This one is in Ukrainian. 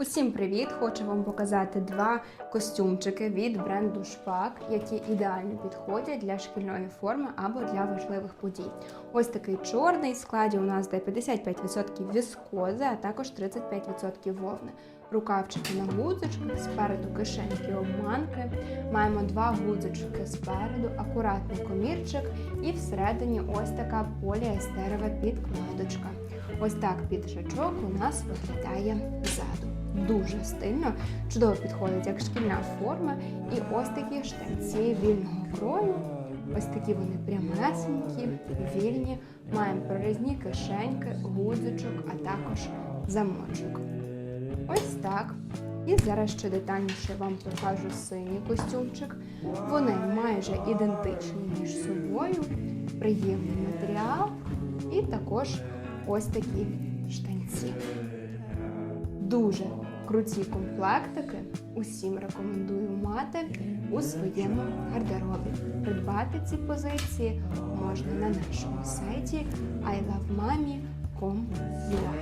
Усім привіт! Хочу вам показати два костюмчики від бренду Шпак, які ідеально підходять для шкільної форми або для важливих подій. Ось такий чорний в складі у нас де 55% віскози, а також 35% вовни. Рукавчики на гудзичках, спереду кишеньки обманки. Маємо два гудзички спереду, акуратний комірчик і всередині ось така поліестерова підкладочка. Ось так піджачок у нас виглядає ззаду. Дуже стильно, чудово підходить як шкільна форма. І ось такі штанці вільного крою. Ось такі вони прямесенькі, вільні. Маємо прорізні кишеньки, гудзичок, а також замочок. Ось так. І зараз ще детальніше вам покажу синій костюмчик. Вони майже ідентичні між собою, приємний матеріал і також ось такі штанці. Дуже круті комплектики. Усім рекомендую мати у своєму гардеробі. Придбати ці позиції можна на нашому сайті ilovemami.com.ua